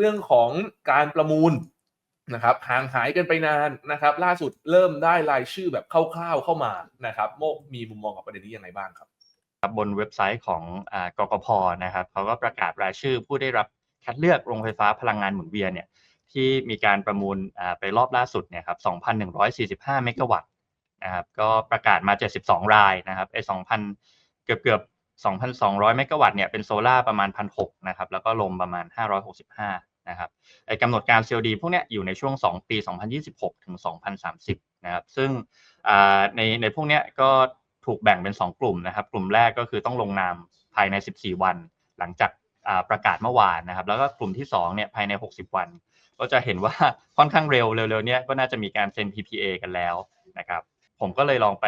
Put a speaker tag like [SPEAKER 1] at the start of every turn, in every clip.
[SPEAKER 1] เรื่องของการประมูลนะครับห่างหายกันไปนานนะครับ ล่าสุดเริ่มได้รายชื่อแบบคร่าวๆเข้ามานะครับ โมกมีมุมมองกับประเด็นนี้ยังไงบ้างครับ
[SPEAKER 2] ครับบนเว็บไซต์ของอกกพนะครับเขาก็ประกาศรายชื่อผู้ได้รับคัดเลือกโรงไฟฟ้าพลังงานหมุนเวียนเนี่ยที่มีการประมูลไปรอบล่าสุดเนี่ยครับ 2,145 เมกะวัตต์นะครับก็ประกาศมา 72 รายนะครับไอ้2,000 เกือบเกือบ2,200 เมกะวัตต์เนี่ยเป็นโซล่าประมาณ 1,600 นะครับ แล้วก็ลมประมาณ 565 นะครับไอ้กำหนดการ COD พวกเนี้ยอยู่ในช่วง 2 ปี 2026 ถึง 2030 นะครับ ซึ่งในในพวกเนี้ยก็ถูกแบ่งเป็น 2 กลุ่มนะครับ กลุ่มแรกก็คือต้องลงนามภายใน 14 วัน หลังจากประกาศเมื่อวานนะครับ แล้วก็กลุ่มที่2เนี่ยภายใน 60 วัน ก็จะเห็นว่าค่อนข้างเร็วเร็วๆเนี้ยก็น่าจะมีการเซ็น PPA กันแล้วนะครับผมก็เลยลองไป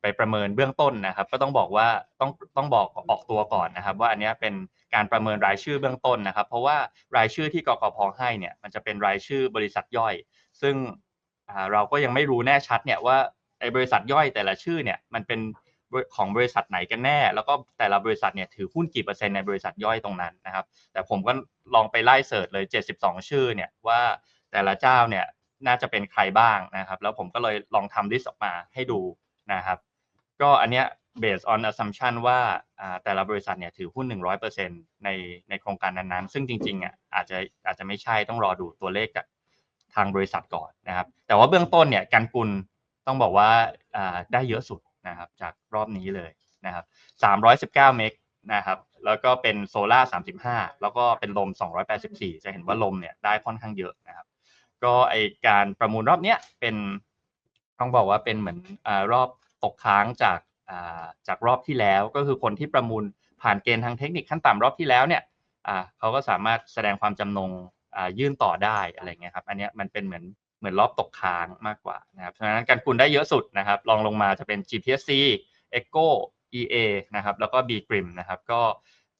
[SPEAKER 2] ไปประเมินเบื้องต้นนะครับ ก็ต้องบอกว่าต้องต้องบอกออกตัวก่อนนะครับ ว่าอันนี้เป็น การประเมินรายชื่อเบื้องต้นนะครับ เพราะว่ารายชื่อที่กกพให้เนี่ยมันจะเป็นรายชื่อบริษัทย่อย ซึ่งเราก็ยังไม่รู้แน่ชัดเนี่ยว่าไอ้บริษัทย่อยแต่ละชื่อเนี่ยมันเป็นของบริษัทไหนกันแน่ แล้วก็แต่ละบริษัทเนี่ยถือหุ้นกี่เปอร์เซ็นต์ในบริษัทย่อยตรงนั้นนะครับ แต่ผมก็ลองไปไล่เสิร์ชเลย 72 ชื่อเนี่ยว่าแต่ละเจ้าเนี่ยน่าจะเป็นใครบ้างนะครับ แล้วผมก็เลยลองทำลิสต์ออกมาให้ดูนะครับ ก็อันเนี้ย based on assumption ว่าแต่ละบริษัทเนี่ยถือหุ้น 100%ในในโครงการนั้นๆ ซึ่งจริงๆอะอาจจะอาจจะไม่ใช่ต้องรอดูตัวเลขจากทางบริษัทก่อนนะครับ แต่ว่าเบื้องต้นเนี่ยกันกุลต้องบอกว่าได้เยอะสุดนะครับจากรอบนี้เลยนะครับ319 เมกนะครับแล้วก็เป็นโซล่า35 แล้วก็เป็นลม 284 จะเห็นว่าลมเนี่ยได้ค่อนข้างเยอะนะครับ ก็ไอการประมูลรอบเนี้ยเป็นต้องบอกว่าเป็นเหมือนอรอบตกค้างจาก จากรอบที่แล้วก็คือคนที่ประมูลผ่านเกณฑ์ทางเทคนิคขั้นต่ำรอบที่แล้วเนี่ยอ่าเขาก็สามารถแสดงความจำนงอ่ายื่นต่อได้อะไรเงี้ยครับอันเนี้ยมันเป็นเหมือนเหมือนรอบตกค้างมากกว่านะครับฉะนั้นการกุลได้เยอะสุดนะครับรองลงมาจะเป็น GPSC Echo EA นะครับแล้วก็ B Grim นะครับก็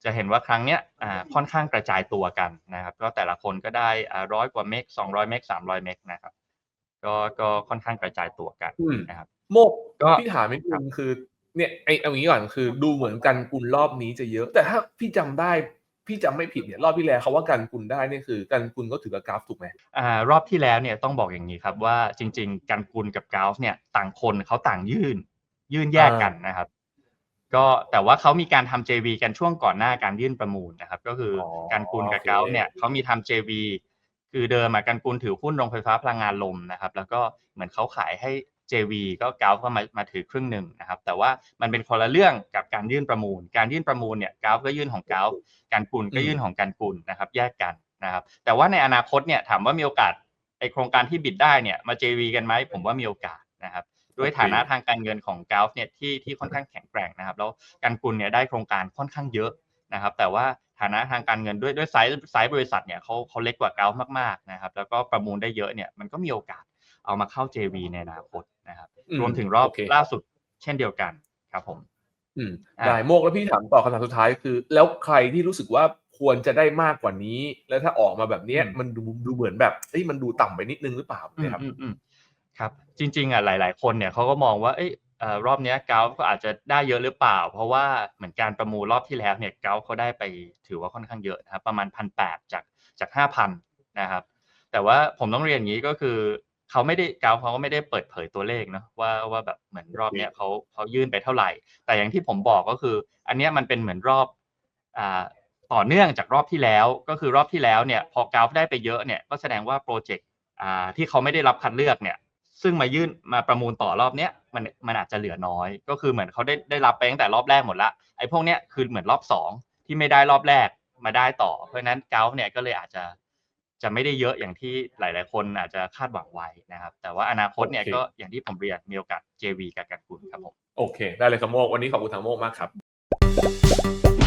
[SPEAKER 2] จะเห็นว่าครั้งเนี้ยอ่าค่อนข้างกระจายตัวกันนะครับก็แต่ละคนก็ได้อ่าร้อยกว่าเมกสองร้อยเมกสามร้อยเมกนะครับก็ก็ค่อนข้างกระจายตัวกัน
[SPEAKER 1] อืม
[SPEAKER 2] นะครับ
[SPEAKER 1] โมก
[SPEAKER 2] ก็
[SPEAKER 1] พี่ถามนิดนึงคือ เนี่ยไอเอางี้ก่อนคือ ดูเหมือนกันกุลรอบนี้จะเยอะ แต่ถ้าพี่จำได้พี่จำไม่ผิดเนี่ยรอบที่แล้วเขาว่ากันกุลได้เนี่ยคือกันกุลก็ถือกับกราฟถูกไหม
[SPEAKER 2] อ่ารอบที่แล้วเนี่ยต้องบอกอย่างนี้ครับว่าจริง ๆกันกุลกับกราฟเนี่ยต่างคนเขาต่างยื่น ยื่นแยกกันนะครับ ก็แต่ว่าเขามีการทำ JV กันช่วงก่อนหน้าการยื่นประมูลนะครับ ก็คืออ
[SPEAKER 1] อ
[SPEAKER 2] กันกุลกับ
[SPEAKER 1] โอเค
[SPEAKER 2] กราฟเนี่ยเขามีทำ JV คือเดิมอะกันกุลถือหุ้นโรงไฟฟ้าพลังงานลมนะครับ แล้วก็เหมือนเขาขายให้ JV ก็กราฟก็มามาถือครึ่งหนึ่งนะครับแต่ว่ามันเป็นคนละเรื่องกับการยื่นประมูล การยื่นประมูลเนี่ยกราฟก็ยื่นของกราฟการกุลก็ยื่นของการกุลนะครับแยกกันนะครับแต่ว่าในอนาคตเนี่ยถามว่ามีโอกาสไอโครงการที่บิดได้เนี่ยมา JV กันไหมผมว่ามีโอกาสนะครับด้วยฐานะทางการเงินของกราฟเนี่ยที่ที่ค่อนข้างแข็งแกร่งนะครับแล้วการกุลเนี่ยได้โครงการค่อนข้างเยอะนะครับแต่ว่าฐานะทางการเงินด้วยด้วยไซส์ไซส์บริษัทเนี่ยเขาเขาเล็กกว่ากราฟมากๆนะครับแล้วก็ประมูลได้เยอะเนี่ยมันก็มีโอกาส เอามาเข้า JV ในอนาคตนะครับ
[SPEAKER 1] อืม
[SPEAKER 2] รวมถึงรอบ
[SPEAKER 1] โอเค
[SPEAKER 2] ล่าสุดเช่นเดียวกันครับผม
[SPEAKER 1] อืม
[SPEAKER 2] อ่า
[SPEAKER 1] ได้โมกแล้วพี่ถามต่อคำถามสุดท้ายคือ แล้วใครที่รู้สึกว่าควรจะได้มากกว่านี้ แล้วถ้าออกมาแบบเนี้ยมันดูดูเหมือนแบบเอ้ยมันดูต่ำไปนิดนึงหรือเปล่า
[SPEAKER 2] อืม
[SPEAKER 1] นะครับ
[SPEAKER 2] อืมอืมครับ จริง ๆอะหลาย ๆ คนเนี่ยเขาก็มองว่าเอ้ยเอ่อรอบเนี้ยกราฟก็อาจจะได้เยอะหรือเปล่า เพราะว่าเหมือนการประมูลรอบที่แล้วเนี่ยกราฟเขาได้ไปถือว่าค่อนข้างเยอะนะครับประมาณพันแปดจากจากห้าพันนะครับแต่ว่าผมต้องเรียนอย่างนี้ก็คือ เขาไม่ได้กราฟเขาก็ไม่ได้เปิดเผยตัวเลขเนาะว่าว่าแบบเหมือนรอบเนี้ยเขาเขายื่นไปเท่าไหร่ แต่อย่างที่ผมบอกก็คือ อันเนี้ยมันเป็นเหมือนรอบอ่าต่อเนื่องจากรอบที่แล้วก็คือรอบที่แล้วเนี่ยพอกราฟได้ไปเยอะเนี่ยก็แสดงว่าโปรเจกต์อ่าที่เขาไม่ได้รับคัดเลือกเนี่ยซึ่งมายื่นมาประมูลต่อรอบเนี้ยมันมันอาจจะเหลือน้อย ก็คือเหมือนเขาได้ได้รับไปตั้งแต่รอบแรกหมดละไอ้พวกเนี้ยคือเหมือนรอบสองที่ไม่ได้รอบแรกมาได้ต่อ เพราะฉะนั้นเกาเนี่ยก็เลยอาจจะ จะไม่ได้เยอะอย่างที่หลาย ๆ คนอาจจะคาดหวังไว้นะครับ แต่ว่าอนาคตเนี่ย
[SPEAKER 1] โอเค
[SPEAKER 2] ก็อย่างที่ผมเรียนมีโอกาส JV กับการกุลครับผม
[SPEAKER 1] โอเค ได้เลยครับโมก วันนี้ขอบคุณทางโมกมากครับ